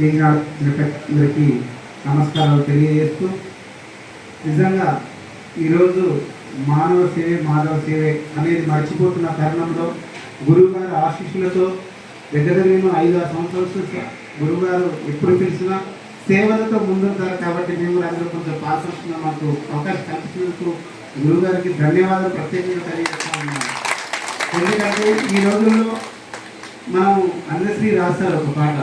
అందరికీ నమస్కారాలు తెలియజేస్తూ నిజంగా ఈరోజు మానవ సేవే మాధవ సేవే అనేది మర్చిపోతున్న తరుణంలో గురువుగారు ఆశీస్సులతో దగ్గర నేను ఐదు ఆరు సంవత్సరాలు గురువుగారు ఎప్పుడు పిలిచినా సేవలతో ముందుంటారు కాబట్టి మేము కూడా అందరూ కొంచెం పాల్గొంటున్న మాకు అవకాశం కల్పించినందుకు గురువుగారికి ధన్యవాదాలు ప్రత్యేకంగా తెలియజేస్తా ఉన్నాను. ఎందుకంటే ఈ రోజుల్లో మనం అందశ్రీ రాస్తారు ఒక పాట.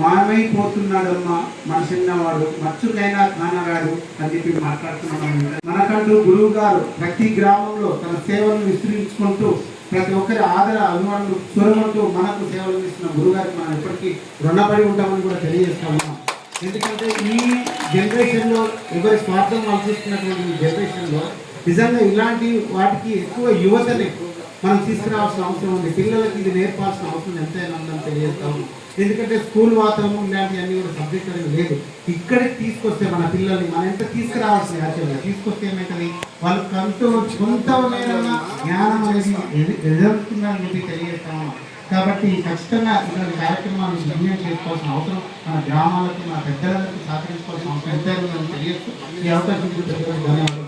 మాయమైపోతున్నాడమ్మా మనిషిన్నవాడు మచ్చుకైనా కానరాడు అని చెప్పి మాట్లాడుతున్నాడు మనకంటూ గురువు గారు ప్రతి గ్రామంలో తన సేవలను విస్తరించుకుంటూ ప్రతి ఒక్కరి ఆదర అభిమానులు చూరమంటూ మనకు సేవలు ఇస్తున్న గురుగారికి మనం ఎప్పటికీ రుణపడి ఉంటామని కూడా తెలియజేస్తాము. ఎందుకంటే ఈ జనరేషన్లో ఎవరి స్వార్థం ఆలోచిస్తున్నటువంటి ఈ జనరేషన్లో నిజంగా ఇలాంటి వాటికి ఎక్కువ యువతని మనం తీసుకురావాల్సిన అవసరం ఉంది. పిల్లలకి ఇది నేర్పాల్సిన అవసరం ఎంతైనా ఉందని తెలియజేస్తాము ఎందుకంటే స్కూల్ వాతావరణం ఇలాంటివన్నీ కూడా సబ్జెక్ట్ అనేది లేదు. ఇక్కడికి తీసుకొస్తే మన పిల్లల్ని మనం ఎంత తీసుకురావాల్సిన యాక్చువల్గా తీసుకొస్తే ఏమవుతుంది వాళ్ళు కంటూ సొంతమైన జ్ఞానం అనేది ఎదు- ఎదురుతుందని చెప్పి తెలియజేస్తాము కాబట్టి ఖచ్చితంగా ఇలాంటి కార్యక్రమాన్ని విజయం చేసుకోవాల్సిన అవసరం మన గ్రామాలకు మన పెద్దలకు సహకరించుకోవాల్సిన అవసరం ఎంత ఉందని తెలియజేస్తూ ఈ అవకాశం ధన్యవాదాలు.